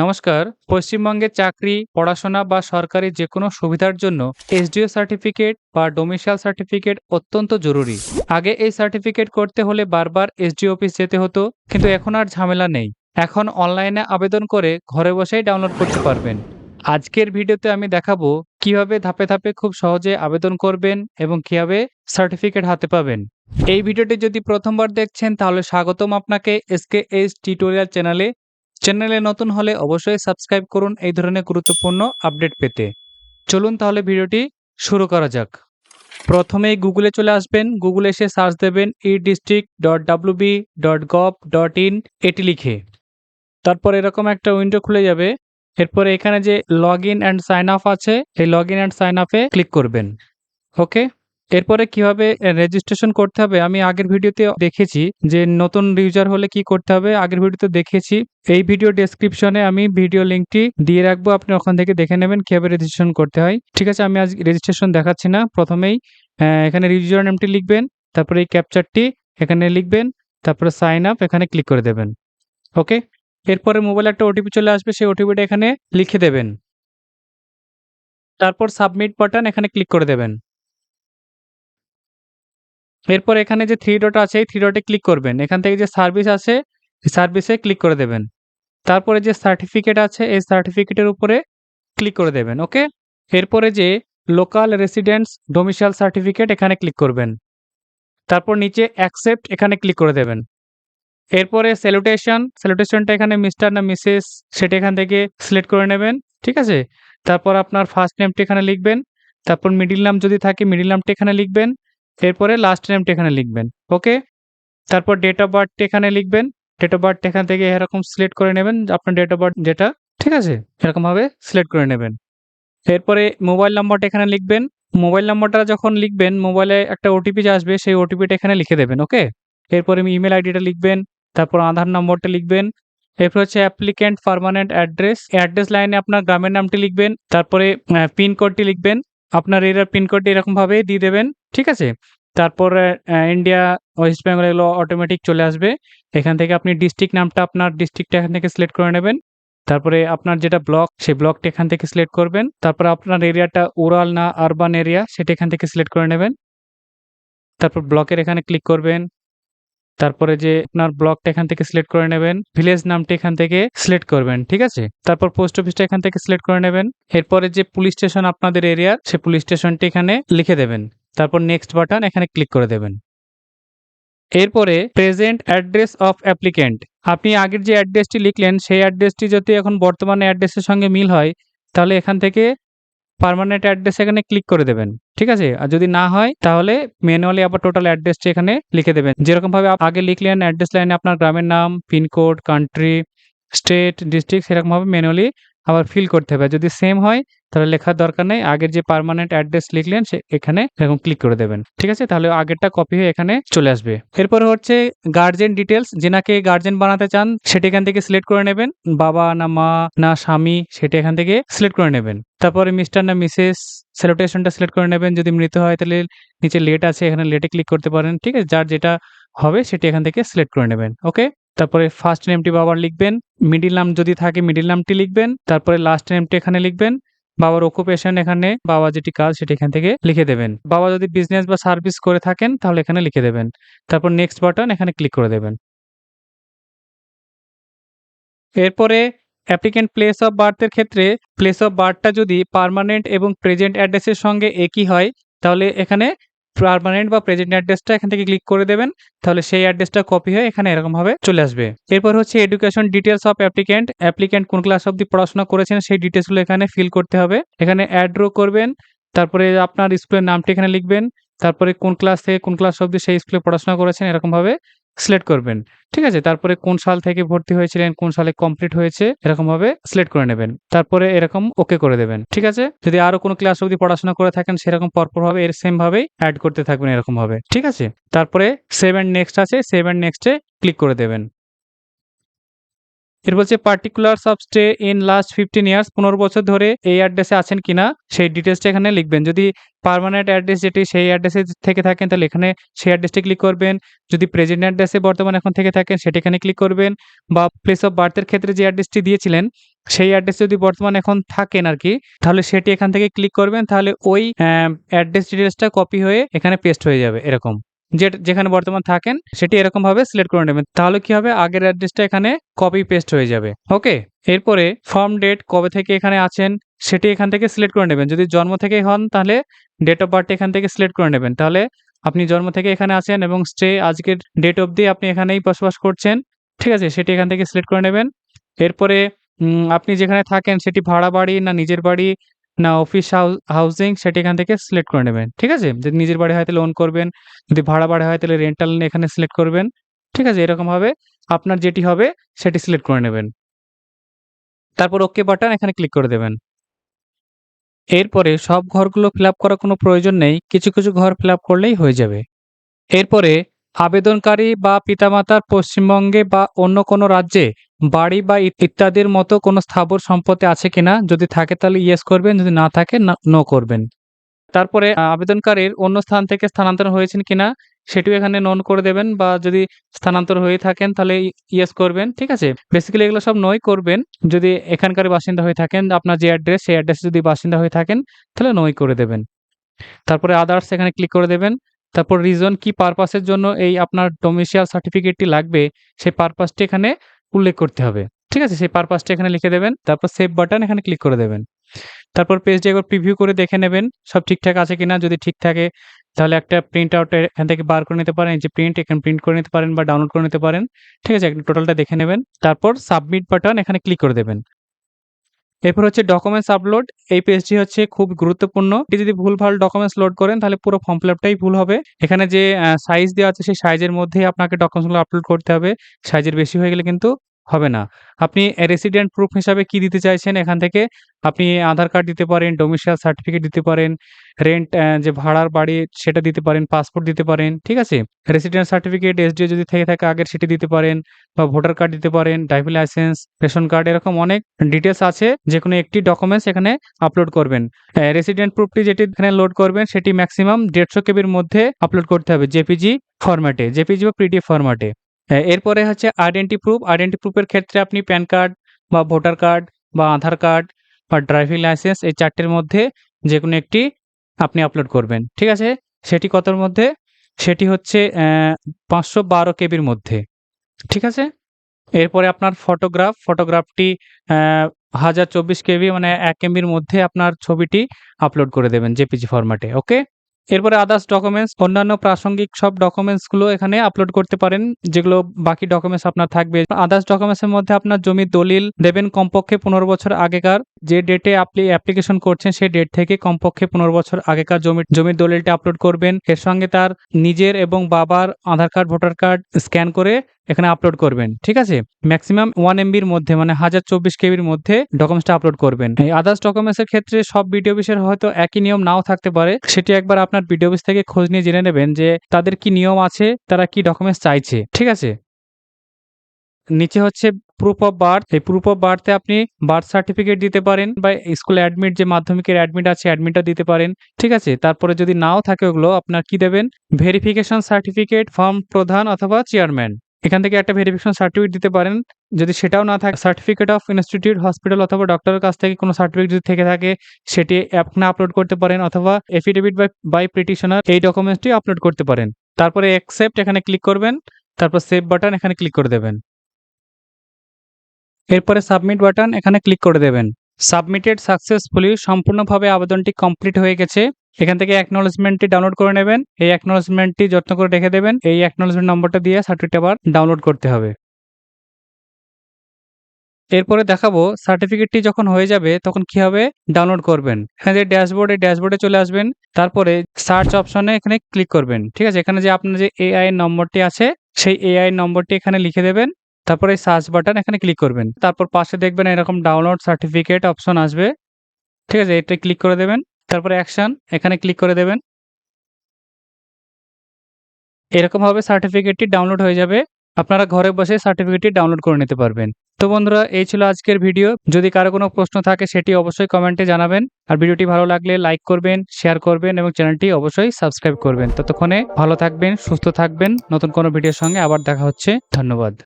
নমস্কার। পশ্চিমবঙ্গে চাকরি, পড়াশোনা বা সরকারি যে কোনো সুবিধার জন্য এসডিও সার্টিফিকেট বা ডোমিসাইল সার্টিফিকেট অত্যন্ত জরুরি। আগে এই সার্টিফিকেট করতে হলে বারবার এসডিও অফিস যেতে হতো, কিন্তু এখন আর ঝামেলা নেই। এখন অনলাইনে আবেদন করে ঘরে বসেই ডাউনলোড করতে পারবেন। আজকের ভিডিওতে আমি দেখাবো কীভাবে ধাপে ধাপে খুব সহজে আবেদন করবেন এবং কীভাবে সার্টিফিকেট হাতে পাবেন। এই ভিডিওটি যদি প্রথমবার দেখছেন, তাহলে স্বাগতম আপনাকে এসকে এইচ টিউটোরিয়াল চ্যানেলে। চ্যানেলে নতুন হলে অবশ্যই সাবস্ক্রাইব করুন এই ধরনের গুরুত্বপূর্ণ আপডেট পেতে। চলুন তাহলে ভিডিওটি শুরু করা যাক। প্রথমেই গুগলে চলে আসবেন, গুগলে এসে সার্চ দেবেন e district dot WB dot gov dot in এটি লিখে। তারপর এরকম একটা উইন্ডো খুলে যাবে, এরপরে এখানে যে log in and sign up আছে এই লগ ইন অ্যান্ড সাইন আপে ক্লিক করবেন। ওকে? এরপরে কীভাবে রেজিস্ট্রেশন করতে হবে? আমি আগের ভিডিওতে দেখেছি যে নতুন ইউজার হলে কি করতে হবে? আগের ভিডিওতে দেখেছি। এই ভিডিও ডেসক্রিপশনে আমি ভিডিও লিঙ্কটি দিয়ে রাখব। আপনি ওখান থেকে দেখে নেবেন কীভাবে রেজিস্ট্রেশন করতে হয়। ঠিক আছে, আমি আজ রেজিস্ট্রেশন দেখাচ্ছি না। প্রথমেই এখানে ইউজার নেমটি লিখবেন, তারপরে এই ক্যাপচারটি এখানে লিখবেন, তারপরে সাইন আপ এখানে ক্লিক করে দেবেন। ওকে এরপরে মোবাইলে একটা ওটিপি চলে আসবে, সেই ওটিপিটা এখানে লিখে দেবেন। তারপর সাবমিট বাটন এখানে ক্লিক করে দেবেন। এরপর এখানে যে থ্রি ডট আছে, এই থ্রি ডটে ক্লিক করবেন। এখান থেকে যে সার্ভিস আছে সার্ভিসে ক্লিক করে দেবেন। তারপরে যে সার্টিফিকেট আছে, এই সার্টিফিকেটের উপরে ক্লিক করে দেবেন ওকে এরপরে যে লোকাল রেসিডেন্স ডোমিসাইল সার্টিফিকেট এখানে ক্লিক করবেন। তারপর নিচে অ্যাকসেপ্ট এখানে ক্লিক করে দেবেন। এরপরে স্যালুটেশন স্যালুটেশনটা এখানে মিস্টার না মিসেস সেটা এখান থেকে সিলেক্ট করে নেবেন, ঠিক আছে? তারপর আপনার ফার্স্ট নেমটি এখানে লিখবেন। তারপর মিডিল নাম যদি থাকে মিডিল নামটি এখানে লিখবেন। এরপরে লাস্ট নেমটি এখানে লিখবেন ওকে তারপর ডেট অফ বার্থ এখানে লিখবেন ডেট অফ বার্থ এখান থেকে এরকম সিলেক্ট করে নেবেন, আপনার ডেট অফ বার্থ যেটা, ঠিক আছে? এরকমভাবে সিলেক্ট করে নেবেন। এরপরে মোবাইল নাম্বারটা এখানে লিখবেন মোবাইল নাম্বারটা যখন লিখবেন মোবাইলে একটা ওটিপি আসবে, সেই ওটিপিটা এখানে লিখে দেবেন ওকে এরপরে ইমেল আইডিটা লিখবেন, তারপর আধার নম্বরটা লিখবেন, এরপর হচ্ছে অ্যাপ্লিক্যান্ট পার্মানেন্ট অ্যাড্রেস অ্যাড্রেস লাইনে আপনার গ্রামের নামটি লিখবেন, তারপরে পিনকোডটি লিখবেন, আপনার এরিয়ার পিনকোডটি এরকমভাবেই দিয়ে দেবেন ঠিক আছে? তারপর ইন্ডিয়া ওয়েস্ট বেঙ্গল এগুলো অটোমেটিক চলে আসবে। এখান থেকে আপনি ডিস্ট্রিক্ট নামটা আপনার ডিস্ট্রিক্টটা এখান থেকে সিলেক্ট করে নেবেন। তারপরে আপনার যেটা ব্লক সেই ব্লকটা এখান থেকে সিলেক্ট করবেন। তারপর আপনার এরিয়াটা ওরাল না আরবান এরিয়া সেটা এখান থেকে সিলেক্ট করে নেবেন। তারপর ব্লকের এখানে ক্লিক করবেন। তারপরে যে আপনার ব্লকটা এখান থেকে সিলেক্ট করে নেবেন ভিলেজ নামটা এখান থেকে সিলেক্ট করবেন, ঠিক আছে? তারপর পোস্ট অফিসটা এখান থেকে সিলেক্ট করে নেবেন। এরপরে যে পুলিশ স্টেশন আপনাদের এরিয়ার সে পুলিশ স্টেশনটি এখানে লিখে দেবেন। তারপর নেক্সট বাটন এখানে ক্লিক করে দেবেন। এরপরে প্রেজেন্ট অ্যাড্রেস অফ অ্যাপ্লিকেন্ট আপনি আগের যে অ্যাড্রেসটি লিখলেন, সেই অ্যাড্রেসটি যদি এখন বর্তমানে অ্যাড্রেসের সঙ্গে মিল হয়, তাহলে এখান থেকে পার্মানেন্ট অ্যাড্রেস এখানে ক্লিক করে দেবেন, ঠিক আছে? আর যদি না হয়, তাহলে ম্যানুয়ালি আবার টোটাল অ্যাড্রেসটি এখানে লিখে দেবেন। যেরকমভাবে আগে লিখলেন অ্যাড্রেস লাইনে আপনার গ্রামের নাম পিনকোড কান্ট্রি স্টেট ডিস্ট্রিক্ট সেরকমভাবে ম্যানুয়ালি আবার ফিল করতে হবে। যদি সেম হয়, তাহলে লেখার দরকার নেই। আগের যে পার্মানেন্ট অ্যাড্রেস লিখলেন, সে এখানে এরকম ক্লিক করে দেবেন। ঠিক আছে? তাহলে আগেরটা কপি হয়ে এখানে চলে আসবে। এরপরে হচ্ছে গার্জেন ডিটেলস যেনাকে গার্জেন বানাতে চান, সেটা এখান থেকে সিলেক্ট করে নেবেন। বাবা না মা না স্বামী, সেটা এখান থেকে সিলেক্ট করে নেবেন। তারপরে মিস্টার না মিসেস স্যালুটেশনটা সিলেক্ট করে নেবেন। যদি মৃত হয়, তাহলে নিচে লেট আছে, এখানে লেটে ক্লিক করতে পারেন। ঠিক আছে? যার যেটা হবে, সেটা এখান থেকে সিলেক্ট করে নেবেন। ওকে তারপরে ফার্স্ট নেমটি বাবার লিখবেন মিডিল নাম যদি থাকে মিডিল নামটি লিখবেন, তারপরে লাস্ট নেমটি এখানে লিখবেন, বাবার অকুপেশন এখানে, বাবা যেটি কাজ সেটি এখান থেকে লিখে দেবেন। বাবা যদি বিজনেস বা সার্ভিস করে থাকেন, তাহলে এখানে লিখে দেবেন। তারপর নেক্সট বাটন এখানে ক্লিক করে দেবেন। এরপরে অ্যাপ্লিকেন্ট প্লেস অফ বার্থের ক্ষেত্রে প্লেস অফ বার্থটা যদি পার্মানেন্ট এবং প্রেজেন্ট অ্যাড্রেসের সঙ্গে একই হয়, তাহলে এখানে পার্মানেন্ট বা প্রেজেন্ট অ্যাড্রেসটা এখান থেকে ক্লিক করে দেবেন, তাহলে সেই অ্যাড্রেসটা কপি হয়ে এখানে এরকম ভাবে চলে আসবে। এরপর হচ্ছে education details of applicant applicant কোন ক্লাস অবধি পড়াশোনা করেছেন সেই ডিটেলসগুলো এখানে ফিল করতে হবে। এখানে অ্যাড্রো করবেন, তারপরে আপনার স্কুলের নামটি এখানে লিখবেন, তারপরে কোন ক্লাস থেকে কোন ক্লাস অবধি সেই স্কুলে পড়াশোনা করেছেন এরকম ভাবে। সিলেক্ট করবেন। ঠিক আছে? তারপরে কোন সাল থেকে ভর্তি হয়েছিলেন, কোন সালে কমপ্লিট হয়েছে এরকম ভাবে সিলেক্ট করে নেবেন। তারপরে এরকম ওকে করে দেবেন। ঠিক আছে? যদি আরও কোনো ক্লাস অবধি পড়াশোনা করে থাকেন, সেরকম পরপর ভাবে এর সেম ভাবেই অ্যাড করতে থাকবেন এরকম ভাবে ঠিক আছে? তারপরে সেভ নেক্সট আছে সেভ নেক্সটে ক্লিক করে দেবেন। এর বলছে particular of stay in last fifteen years পনেরো বছর ধরে এই অ্যাড্রেসে আছেন কিনা, সেই ডিটেলসটা এখানে লিখবেন। যদি পার্মানেন্ট অ্যাড্রেস যেটি, সেই অ্যাড্রেসে থেকে থাকেন, তাহলে এখানে সেই অ্যাড্রেসটি ক্লিক করবেন। যদি প্রেজেন্ট অ্যাড্রেসে বর্তমানে এখন থেকে থাকেন, সেটি এখানে ক্লিক করবেন। বা প্লেস অফ বার্থের ক্ষেত্রে যে অ্যাড্রেসটি দিয়েছিলেন, সেই অ্যাড্রেস যদি বর্তমানে এখন থাকেন আর কি তাহলে সেটি এখান থেকে ক্লিক করবেন, তাহলে ওই অ্যাড্রেস ডিটেলসটা কপি হয়ে এখানে পেস্ট হয়ে যাবে, এরকম। যে যেখানে বর্তমান থাকেন, সেটি এরকম ভাবে সিলেক্ট করে নেবেন। তাহলে কি হবে? আগের অ্যাড্রেসটা এখানে কপি পেস্ট হয়ে যাবে। ওকে এরপরে ফর্ম ডেট কবে থেকে এখানে আছেন, সেটি এখান থেকে সিলেক্ট করে নেবেন। যদি জন্ম থেকে হন, তাহলে ডেট অফ বার্থ এখান থেকে সিলেক্ট করে নেবেন। তাহলে আপনি জন্ম থেকে এখানে আছেন এবং স্টে আজকের ডেট অবধি আপনি এখানেই বসবাস করছেন। ঠিক আছে? সেটি এখান থেকে সিলেক্ট করে নেবেন। এরপরে আপনি যেখানে থাকেন, সেটি ভাড়া বাড়ি না নিজের বাড়ি? না অফিস হাউজিং সেটি এখান থেকে সিলেক্ট করে নেবেন, ঠিক আছে? যদি নিজের বাড়ি হয় তাহলে ওন করবেন, যদি ভাড়া বাড়ি হয় তাহলে রেন্টাল এখানে সিলেক্ট করবেন, ঠিক আছে? এরকম ভাবে আপনার যেটি হবে সেটি সিলেক্ট করে নেবেন। তারপর ওকে বাটন এখানে ক্লিক করে দেবেন। এরপরে সব ঘরগুলো ফিল করার কোনো প্রয়োজন নেই, কিছু কিছু ঘর ফিল করলেই হয়ে যাবে। এরপরে আবেদনকারী বা পিতামাতার পশ্চিমবঙ্গে বা অন্য কোনো রাজ্যে বাড়ি বা ইত- ইত্যাদির মতো কোনো স্থাবর সম্পত্তি আছে কিনা যদি থাকে তাহলে ইয়েস করবেন, যদি না থাকে নো করবেন। তারপরে আবেদনকারীর অন্য স্থান থেকে স্থানান্তর হয়েছেন কিনা সেটিও এখানে নন করে দেবেন বা যদি স্থানান্তর হয়ে থাকেন তাহলে ইয়েস করবেন, ঠিক আছে? বেসিক্যালি এগুলো সব নয় করবেন। যদি এখানকার বাসিন্দা হয়ে থাকেন, আপনার যে অ্যাড্রেস সেই অ্যাড্রেসে যদি বাসিন্দা হয়ে থাকেন, তাহলে নয় করে দেবেন। তারপরে আদার্স এখানে ক্লিক করে দেবেন। তারপর রিজন কি পারপাসের জন্য এই আপনার ডোমিসিয়াল সার্টিফিকেটটি লাগবে, সেই পারপাসটি এখানে উল্লেখ করতে হবে। ঠিক আছে? সেই পারপাসটি এখানে লিখে দেবেন, তারপর সেভ বাটন এখানে ক্লিক করে দেবেন। তারপর পেজটি একবার প্রিভিউ করে দেখে নেবেন, সব ঠিকঠাক আছে কিনা? যদি ঠিক থাকে, তাহলে একটা প্রিন্ট আউট এখান থেকে বার করে নিতে পারেন। যে প্রিন্ট এখানে প্রিন্ট করে নিতে পারেন বা ডাউনলোড করে নিতে পারেন। ঠিক আছে? টোটালটা দেখে নেবেন। তারপর সাবমিট বাটন এখানে ক্লিক করে দেবেন। এরপর হচ্ছে ডকুমেন্টস আপলোড এই পেজটি হচ্ছে খুব গুরুত্বপূর্ণ। এটি যদি ভুলভাল ডকুমেন্টস লোড করেন, তাহলে পুরো ফর্ম ফিল ভুল হবে। এখানে যে সাইজ দেওয়া আছে, সেই সাইজের মধ্যেই আপনাকে ডকুমেন্টসগুলো আপলোড করতে হবে। সাইজের বেশি হয়ে গেলে কিন্তু হবে না। আপনি রেসিডেন্ট প্রুফ হিসাবে কি দিতে চাইছেন এখান থেকে? আপনি আধার কার্ড দিতে পারেন ডোমিসাইল সার্টিফিকেট দিতে পারেন রেন্ট যে ভাড়ার বাড়ি সেটা দিতে পারেন পাসপোর্ট দিতে পারেন, ঠিক আছে? রেসিডেন্ট সার্টিফিকেট এসডিও যদি থেকে থাকে আগের সেটি দিতে পারেন বা ভোটার কার্ড দিতে পারেন ড্রাইভিং লাইসেন্স রেশন কার্ড এরকম অনেক ডিটেলস আছে, যে কোনো একটি ডকুমেন্টস এখানে আপলোড করবেন। রেসিডেন্ট প্রুফটি যেটি এখানে লোড করবেন সেটি ম্যাক্সিমাম দেড়শো কেবির মধ্যে আপলোড করতে হবে জেপিজি ফরম্যাটে জেপিজি বা পিডিএফ ফরম্যাটে এরপরে হচ্ছে আইডেন্টি প্রুফ আইডেন্টি প্রুফের ক্ষেত্রে আপনি প্যান কার্ড বা ভোটার কার্ড বা আধার কার্ড বা ড্রাইভিং লাইসেন্স এই চারটের মধ্যে যে কোনো একটি আপনি আপলোড করবেন। ঠিক আছে? সেটি কতর মধ্যে? সেটি হচ্ছে পাঁচশো বারো কেবির মধ্যে। ঠিক আছে? এরপরে আপনার ফটোগ্রাফ ফটোগ্রাফটি হাজার চব্বিশ কেবি মানে এক এমবির মধ্যে আপনার ছবিটি আপলোড করে দেবেন, জেপিজি ফরম্যাটে ওকে এরপরে আদার্স ডকুমেন্টস অন্যান্য প্রাসঙ্গিক সব ডকুমেন্টসগুলো এখানে আপলোড করতে পারেন, যেগুলো বাকি ডকুমেন্টস আপনার থাকবে। আদার্স ডকুমেন্টসের মধ্যে আপনার জমির দলিল দেবেন কমপক্ষে পনেরো বছর আগেকার। যে ডেটে আপনি অ্যাপ্লিকেশন করছেন, সেই ডেট থেকে কমপক্ষে পনেরো বছর আগেকার জমি জমির দলিলটা আপলোড করবেন। এর সঙ্গে তার নিজের এবং বাবার Aadhaar card voter card scan করে এখানে আপলোড করবেন, ঠিক আছে? ম্যাক্সিমাম ওয়ান এমবির মধ্যে মানে হাজার চব্বিশ কেবির মধ্যে ডকুমেন্টসটা আপলোড করবেন। এই আদার্স ডকুমেন্টস এর ক্ষেত্রে সব বিডিও অফিসের হয়তো একই নিয়ম নাও থাকতে পারে। সেটি একবার আপনার বিডিও অফিস থেকে খোঁজ নিয়ে জেনে নেবেন যে তাদের কি নিয়ম আছে, তারা কি ডকুমেন্টস চাইছে, ঠিক আছে? নিচে হচ্ছে প্রুফ অফ বার্থ এই প্রুফ অফ বার্থে আপনি বার্থ সার্টিফিকেট দিতে পারেন বা স্কুল অ্যাডমিট যে মাধ্যমিকের অ্যাডমিট আছে অ্যাডমিটটা দিতে পারেন, ঠিক আছে? তারপরে যদি নাও থাকে ওগুলো, আপনার কি দেবেন? ভেরিফিকেশন সার্টিফিকেট ফর্ম প্রধান অথবা চেয়ারম্যান এখান থেকে একটা ভেরিফিকেশন সার্টিফিকেট দিতে পারেন। যদি সেটাও না থাকে সার্টিফিকেট অফ ইনস্টিটিউট হসপিটাল অথবা ডক্টরের কাছ থেকে কোনো সার্টিফিকেট যদি থেকে থাকে, সেটি অ্যাপ না আপলোড করতে পারেন অথবা এফিডেভিট বাই বাই পিটিশনার এই ডকুমেন্টসটি আপলোড করতে পারেন। তারপরে অ্যাকসেপ্ট এখানে ক্লিক করবেন, তারপর সেভ বাটন এখানে ক্লিক করে দেবেন। এরপরে সাবমিট বাটন এখানে ক্লিক করে দেবেন। সাবমিটেড সাকসেসফুলি সম্পূর্ণভাবে আবেদনটি কমপ্লিট হয়ে গেছে। এখান থেকে অ্যাকনোলেজমেন্টটি ডাউনলোড করে নেবেন। এই অ্যাকনোলেজমেন্টটি যত্ন করে রেখে দেবেন। এই অ্যাকনোলেজমেন্ট নম্বরটা দিয়ে সার্টিফিকেট আবার ডাউনলোড করতে হবে। এরপরে দেখাবো সার্টিফিকেটটি যখন হয়ে যাবে, তখন কি হবে? ডাউনলোড করবেন। এখানে যে ড্যাশবোর্ড এই ড্যাশবোর্ডে চলে আসবেন। তারপরে সার্চ অপশনে এখানে ক্লিক করবেন। ঠিক আছে? এখানে যে আপনার যে এআই নম্বরটি আছে, সেই এআই নম্বরটি এখানে লিখে দেবেন। তারপরে সার্চ বাটন এখানে ক্লিক করবেন। তারপর পাশে দেখবেন এরকম ডাউনলোড সার্টিফিকেট অপশন আসবে। ঠিক আছে? এটা ক্লিক করে দেবেন। তারপরে অ্যাকশন এখানে ক্লিক করে দেবেন। এরকম ভাবে সার্টিফিকেটটি ডাউনলোড হয়ে যাবে। আপনারা ঘরে বসে সার্টিফিকেটটি ডাউনলোড করে নিতে পারবেন। তো বন্ধুরা, এই ছিল আজকের ভিডিও যদি কারও কোনো প্রশ্ন থাকে, সেটি অবশ্যই কমেন্টে জানাবেন। আর ভিডিওটি ভালো লাগলে লাইক করবেন শেয়ার করবেন এবং চ্যানেলটি অবশ্যই সাবস্ক্রাইব করবেন। ততক্ষণে ভালো থাকবেন, সুস্থ থাকবেন। নতুন কোনো ভিডিওর সঙ্গে আবার দেখা হচ্ছে। ধন্যবাদ।